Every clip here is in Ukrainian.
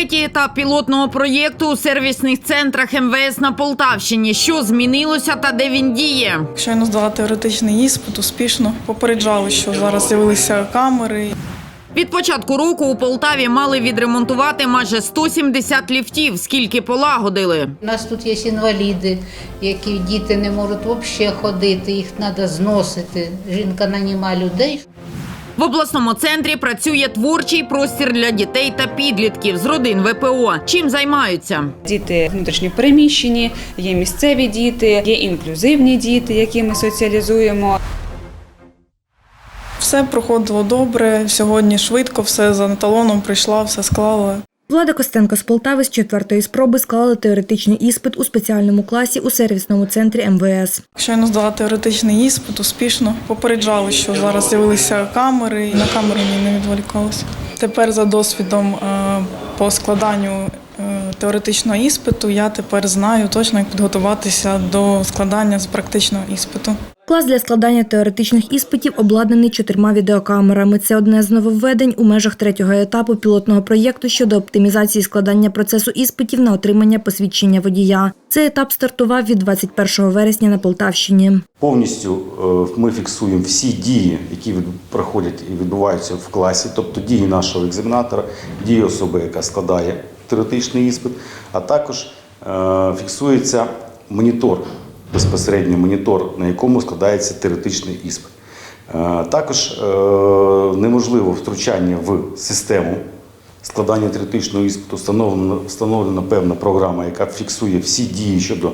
Третій етап пілотного проєкту у сервісних центрах МВС на Полтавщині. Що змінилося та де він діє? Щойно здала теоретичний іспит успішно. Попереджали, що зараз з'явилися камери. Від початку року у Полтаві мали відремонтувати майже 170 ліфтів. Скільки полагодили? У нас тут є інваліди, які діти не можуть взагалі ходити, їх треба зносити. Жінка наніма людей. В обласному центрі працює творчий простір для дітей та підлітків з родин ВПО. Чим займаються? Діти внутрішньо переміщені, є місцеві діти, є інклюзивні діти, які ми соціалізуємо. Все проходило добре. Сьогодні швидко, все за талоном прийшла, все склала. Влада Костенко з Полтави з четвертої спроби склала теоретичний іспит у спеціальному класі у сервісному центрі МВС. Щойно здала теоретичний іспит успішно. Попереджали, що зараз з'явилися камери, і на камери не відволікалася. Тепер за досвідом е, по складанню е, теоретичного іспиту я тепер знаю точно, як підготуватися до складання з практичного іспиту. Клас для складання теоретичних іспитів обладнаний чотирма відеокамерами. Це одне з нововведень у межах третього етапу пілотного проєкту щодо оптимізації складання процесу іспитів на отримання посвідчення водія. Цей етап стартував від 21 вересня на Полтавщині. Повністю е, ми фіксуємо всі дії, які проходять і відбуваються в класі, тобто дії нашого екзаменатора, дії особи, яка складає теоретичний іспит, а також е, фіксується монітор, безпосередньо монітор, на якому складається теоретичний іспит. Е, Також е, неможливо втручання в систему складання теоретичного іспиту. Встановлена, встановлена певна програма, яка фіксує всі дії щодо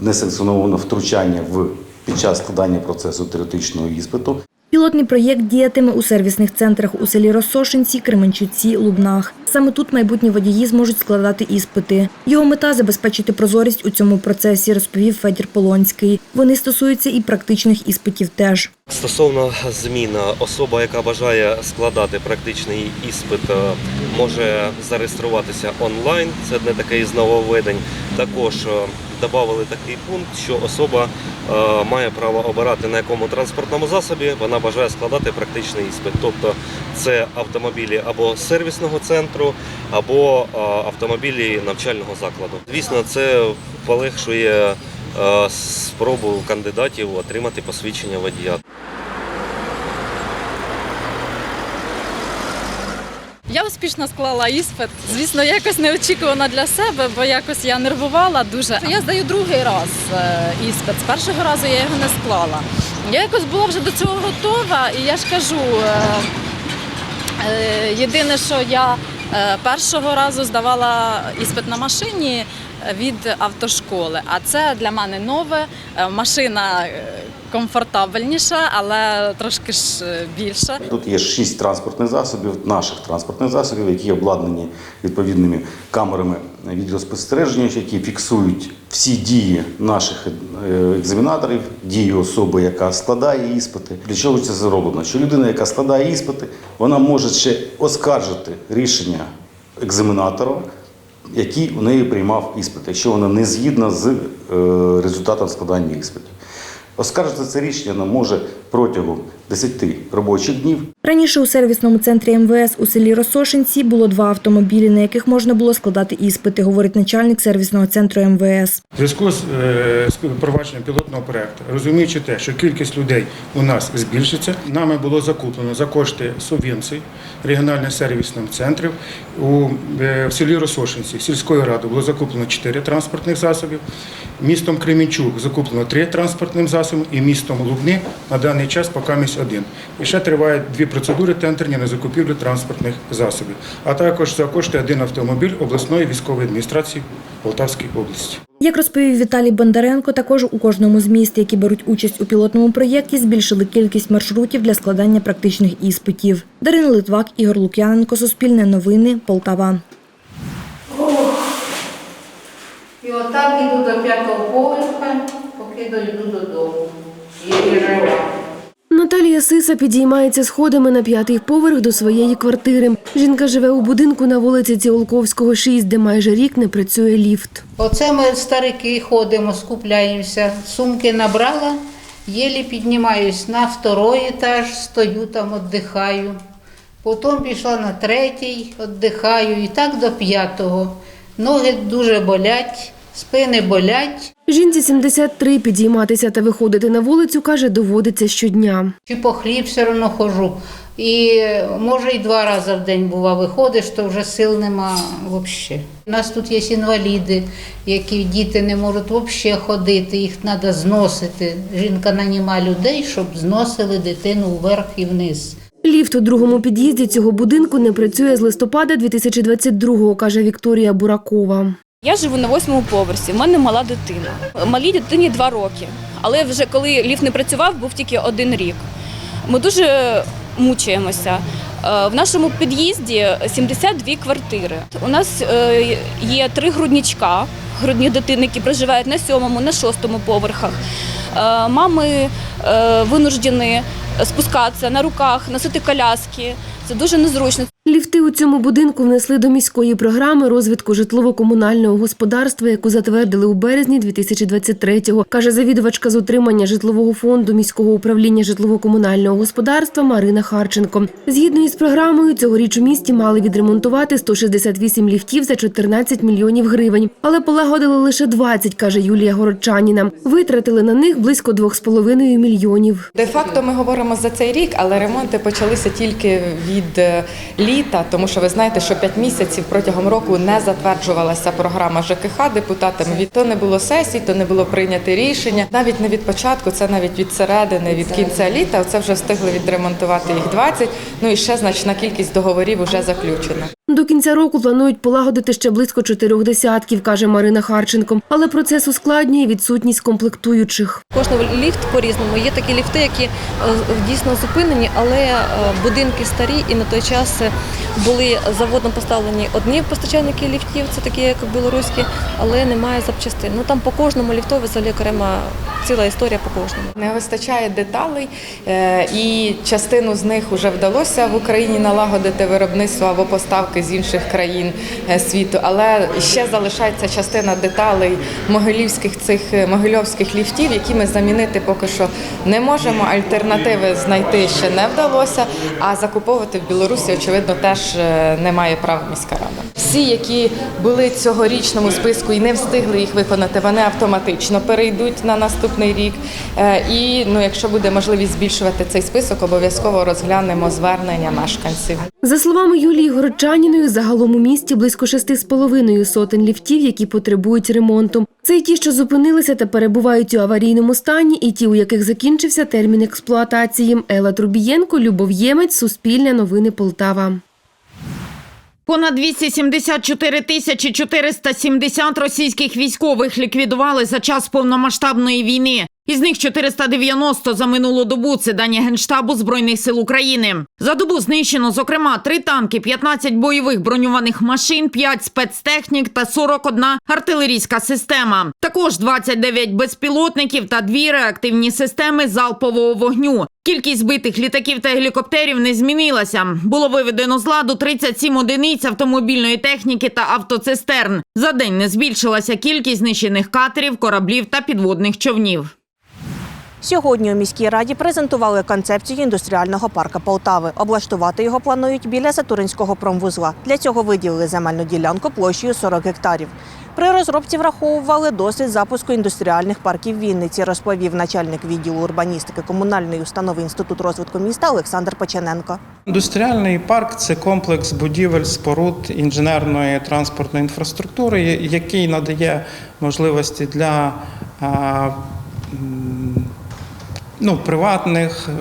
несанкціонованого втручання в під час складання процесу теоретичного іспиту. Пілотний проєкт діятиме у сервісних центрах у селі Росошинці, Кременчуці, Лубнах. Саме тут майбутні водії зможуть складати іспити. Його мета забезпечити прозорість у цьому процесі, розповів Федір Полонський. Вони стосуються і практичних іспитів теж. Стосовно змін, особа, яка бажає складати практичний іспит, е, може зареєструватися онлайн. Це не таке із нововведень. Також е, додали такий пункт, що особа е, має право обирати на якому транспортному засобі вона бажає складати практичний іспит. Тобто це автомобілі або сервісного центру, або автомобілі навчального закладу. Звісно, це полегшує спробу кандидатів отримати посвідчення водія. Я успішно склала іспит. Звісно, якось неочікувано для себе, бо якось я нервувала дуже. Я здаю другий раз е, іспит. З першого разу я його не склала. Я якось була вже до цього готова, і я ж кажу, е, е, єдине, що я е, першого разу здавала іспит на машині від автошколи, а це для мене нове. Е, Машина е, комфортабельніша, але трошки ж е, більша. Тут є шість транспортних засобів, наших транспортних засобів, які обладнані відповідними камерами відеоспостереження, які фіксують всі дії наших екзаменаторів, дії особи, яка складає іспити. Для чого це зроблено? Що людина, яка складає іспити, вона може ще оскаржити рішення екзаменатора, який у неї приймав іспит, якщо вона не згідна з е, результатом складання іспитів. Оскаржити це рішення вона може протягом 10 робочих днів Раніше у сервісному центрі МВС у селі Росошинці було два автомобілі, на яких можна було складати іспити, говорить начальник сервісного центру МВС. В зв'язку з, е, з впровадженням пілотного проекту, розуміючи те, що кількість людей у нас збільшиться, нами було закуплено за кошти субвенцій регіональних сервісних центрів. У е, в селі Росошинці сільської ради було закуплено 4 транспортних засобів. Містом Кремінчук закуплено 3 транспортних засоби, і містом Лубни на даний час поки місць один. І ще тривають дві процедури тендерні на закупівлю транспортних засобів, а також за кошти один автомобіль обласної військової адміністрації Полтавської області. Як розповів Віталій Бондаренко, також у кожному з міст, які беруть участь у пілотному проєкті, збільшили кількість маршрутів для складання практичних іспитів. Дарина Литвак, Ігор Лук'яненко, Суспільне новини, Полтава. І отак іду до п'ятого поверха, поки дойду додому. І. Наталія Сиса підіймається сходами на п'ятий поверх до своєї квартири. Жінка живе у будинку на вулиці Ціолковського, 6, де майже рік не працює ліфт. Оце ми старики ходимо, скупляємося. Сумки набрала, єлі піднімаюсь на второй етаж, стою там, віддихаю. Потім пішла на третій, віддихаю і так до п'ятого. Ноги дуже болять, спини болять. Жінці 73 підійматися та виходити на вулицю, каже, доводиться щодня. Чи по хліб все одно хожу. І може і два рази в день бува виходиш, то вже сил нема взагалі. У нас тут є інваліди, які діти не можуть взагалі ходити, їх треба зносити. Жінка наніма людей, щоб зносили дитину вверх і вниз. Ліфт у другому під'їзді цього будинку не працює з листопада 2022-го, каже Вікторія Буракова. Я живу на восьмому поверсі. У мене мала дитина. Малій дитині два роки. Але вже коли ліфт не працював, був тільки один рік. Ми дуже мучаємося. Е, В нашому під'їзді 72 квартири. У нас е, є три грудничка, грудні дитини, які проживають на сьомому, на шостому поверхах. Е, Мами винуждені спускатися на руках, носити коляски. Це дуже незручно. Ліфти у цьому будинку внесли до міської програми розвитку житлово-комунального господарства, яку затвердили у березні 2023-го, каже завідувачка з утримання житлового фонду міського управління житлово-комунального господарства Марина Харченко. Згідно із програмою, цьогоріч у місті мали відремонтувати 168 ліфтів за 14 мільйонів гривень, але полагодили лише 20, каже Юлія Городчаніна. Витратили на них близько 2,5 мільйонів. Де-факто ми говоримо за цей рік, але ремонти почалися тільки від е, літа, тому що ви знаєте, що 5 місяців протягом року не затверджувалася програма ЖКХ депутатами. Від то не було сесій, то не було прийнято рішення. Навіть не від початку, це навіть від середини, від кінця літа. Це вже встигли відремонтувати їх 20, Ну і ще значна кількість договорів вже заключена. До кінця року планують полагодити ще близько чотирьох десятків, каже Марина Харченко. Але процес ускладнює відсутність комплектуючих. Кожен ліфт по-різному. Є такі ліфти, які е, дійсно зупинені, але е, будинки старі і на той час е, були заводом поставлені одні постачальники ліфтів, це такі, як білоруські, але немає запчастин. Ну там по кожному ліфтові взагалі окрема ціла історія по кожному. Не вистачає деталей, і частину з них вже вдалося в Україні налагодити виробництво або поставки з інших країн е, світу. Але ще залишається частина деталей могилівських цих е, могильовських ліфтів, які ми замінити поки що не можемо. Альтернативи знайти ще не вдалося. А закуповувати в Білорусі, очевидно, теж е, не має права міська рада. Всі, які були в цьогорічному списку і не встигли їх виконати, вони автоматично перейдуть на наступний рік. І ну, якщо буде можливість збільшувати цей список, обов'язково розглянемо звернення мешканців. За словами Юлії Городчаніної, загалом у місті близько шести з половиною сотень ліфтів, які потребують ремонту. Це й ті, що зупинилися та перебувають у аварійному стані, і ті, у яких закінчився термін експлуатації. Ела Трубієнко, Любов Ємець, Суспільне новини Полтава. Понад 274 тисячі 470 російських військових ліквідували за час повномасштабної війни. Із них 490 за минулу добу. Це дані Генштабу Збройних сил України. За добу знищено, зокрема, 3 танки, 15 бойових броньованих машин, 5 спецтехнік та 41 артилерійська система. Також 29 безпілотників та 2 реактивні системи залпового вогню. Кількість збитих літаків та гелікоптерів не змінилася. Було виведено з ладу 37 одиниць автомобільної техніки та автоцистерн. За день не збільшилася кількість знищених катерів, кораблів та підводних човнів. Сьогодні у міській раді презентували концепцію індустріального парка Полтави. Облаштувати його планують біля Сатуринського промвузла. Для цього виділили земельну ділянку площею 40 гектарів. При розробці враховували досвід запуску індустріальних парків Вінниці, розповів начальник відділу урбаністики комунальної установи Інститут розвитку міста Олександр Печененко. Індустріальний парк це комплекс будівель, споруд інженерної транспортної інфраструктури, який надає можливості для ну, приватних е,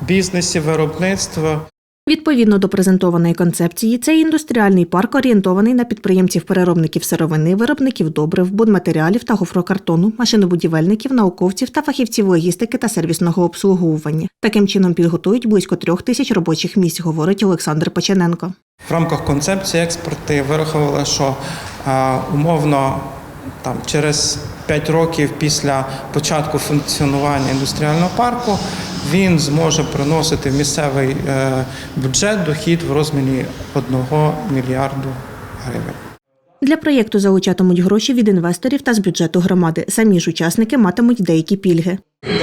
бізнесів, виробництва. Відповідно до презентованої концепції, цей індустріальний парк орієнтований на підприємців-переробників сировини, виробників добрив, будматеріалів та гофрокартону, машинобудівельників, науковців та фахівців логістики та сервісного обслуговування. Таким чином підготують близько трьох тисяч робочих місць, говорить Олександр Печененко. В рамках концепції експерти вирахували, що умовно там через 5 років після початку функціонування індустріального парку він зможе приносити в місцевий е, бюджет дохід в розмірі 1 мільярду гривень. Для проєкту залучатимуть гроші від інвесторів та з бюджету громади. Самі ж учасники матимуть деякі пільги.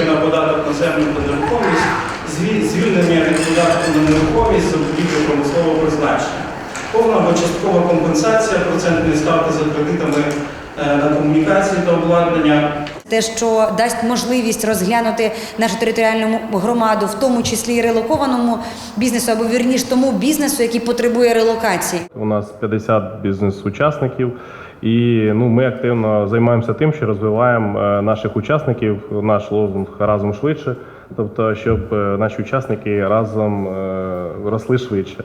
на податок на землю та нерухомість зві- звільнення від податку на нерухомість за промислового призначення. Повна або часткова компенсація процентної ставки за кредитами комунікації та обладнання. Те, що дасть можливість розглянути нашу територіальну громаду, в тому числі і релокованому бізнесу, або вірніш тому бізнесу, який потребує релокації. У нас 50 бізнес-учасників, і ну, ми активно займаємося тим, що розвиваємо е, наших учасників, наш лозунг разом швидше. Тобто, щоб е, наші учасники разом е, росли швидше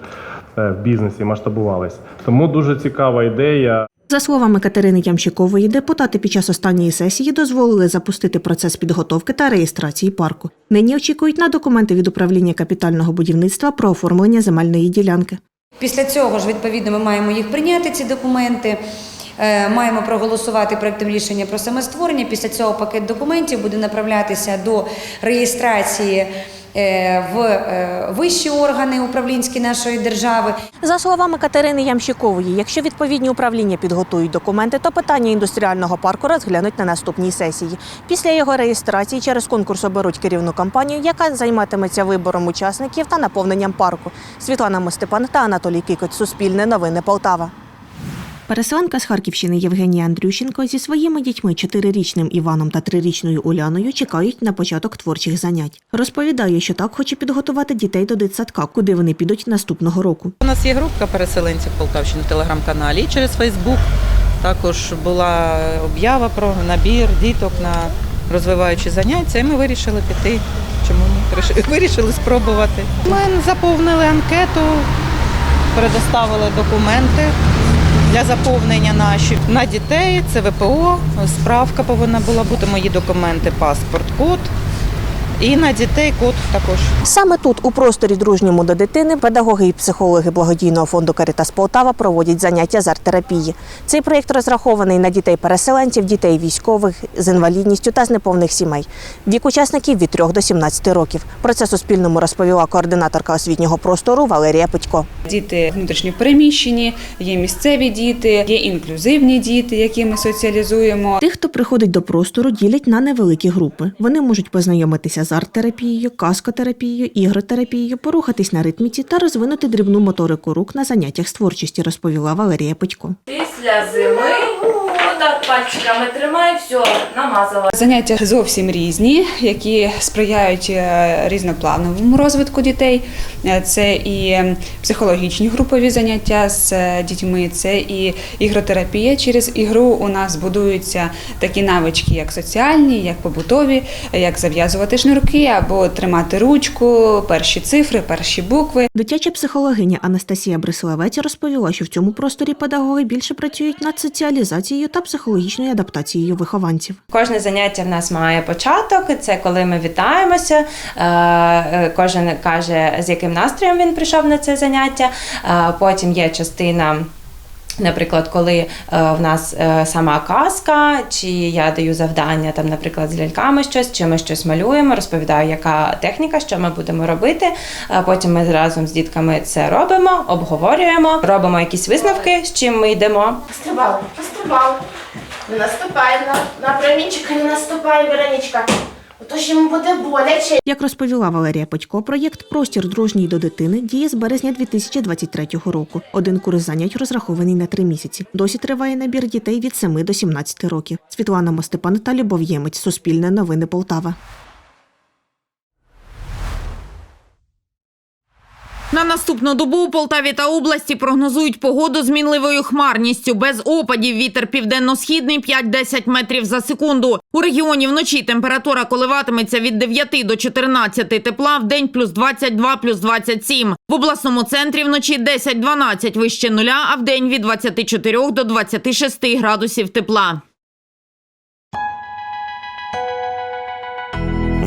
в бізнесі, масштабувалися. Тому дуже цікава ідея. За словами Катерини Ямщикової, депутати під час останньої сесії дозволили запустити процес підготовки та реєстрації парку. Нині очікують на документи від управління капітального будівництва про оформлення земельної ділянки. Після цього ж, відповідно, ми маємо їх прийняти, ці документи. е, Маємо проголосувати проектом рішення про самостворення. Після цього пакет документів буде направлятися до реєстрації в е, вищі органи управлінські нашої держави. За словами Катерини Ямщикової, якщо відповідні управління підготують документи, то питання індустріального парку розглянуть на наступній сесії. Після його реєстрації через конкурс оберуть керівну кампанію, яка займатиметься вибором учасників та наповненням парку. Світлана Мостепан та Анатолій Кикоць. Суспільне новини Полтава. Переселенка з Харківщини Євгенія Андрющенко зі своїми дітьми чотирирічним Іваном та трирічною Уляною чекають на початок творчих занять. Розповідає, що так хоче підготувати дітей до дитсадка, куди вони підуть наступного року. У нас є група переселенців Полтавщини в телеграм-каналі і через Фейсбук. Також була об'ява про набір діток на розвиваючі заняття, і ми вирішили піти. Чому ні? Вирішили спробувати. Ми заповнили анкету, предоставили документи для заповнення наші на дітей. Це ВПО, справка повинна була бути, мої документи, паспорт, код. І на дітей код також. Саме тут, у просторі дружньому до дитини, педагоги і психологи благодійного фонду Карітас Полтава проводять заняття з арт-терапії. Цей проєкт розрахований на дітей-переселенців, дітей військових з інвалідністю та з неповних сімей. Вік учасників від 3 до 17 років. Про це Суспільному розповіла координаторка освітнього простору Валерія Петько. Діти внутрішньо переміщені, є місцеві діти, є інклюзивні діти, які ми соціалізуємо. Тих, хто приходить до простору, ділять на невеликі групи. Вони можуть познайомитися з арт-терапією, каскотерапією, ігротерапією, порухатись на ритміці та розвинути дрібну моторику рук на заняттях з творчості, розповіла Валерія Петько. Після зими пальчиками тримай, все, намазала. Заняття зовсім різні, які сприяють е, різноплановому розвитку дітей. Е, Це і психологічні групові заняття з е, дітьми, це і ігротерапія. Через ігру у нас будуються такі навички, як соціальні, як побутові, як зав'язувати шнурки або тримати ручку, перші цифри, перші букви. Дитяча психологиня Анастасія Бриславець розповіла, що в цьому просторі педагоги більше працюють над соціалізацією та психологічною адаптацією вихованців. Кожне заняття в нас має початок. Це коли ми вітаємося. е, е, Кожен каже, з яким настроєм він прийшов на це заняття. Е, Потім є частина. Наприклад, коли е, в нас е, сама казка, чи я даю завдання, там, наприклад, з ляльками щось, чи ми щось малюємо, розповідаю, яка техніка, що ми будемо робити. Е, потім ми разом з дітками це робимо, обговорюємо, робимо якісь висновки, з чим ми йдемо. Стрибали, пострибали. Не наступай на, на промінчика, не наступай, Вероничка. Отож йому буде боляче. Як розповіла Валерія Петько, проєкт Простір дружній до дитини діє з березня 2023 року. Один курс занять розрахований на три місяці. Досі триває набір дітей від 7 до 17 років. Світлана Мостепан та Любов Ємець. Суспільне новини Полтава. На наступну добу у Полтаві та області прогнозують погоду з мінливою хмарністю. Без опадів вітер південно-східний 5-10 метрів за секунду. У регіоні вночі температура коливатиметься від 9 до 14 тепла, в день плюс 22, плюс 27. В обласному центрі вночі 10-12 вище нуля, а в день від 24 до 26 градусів тепла.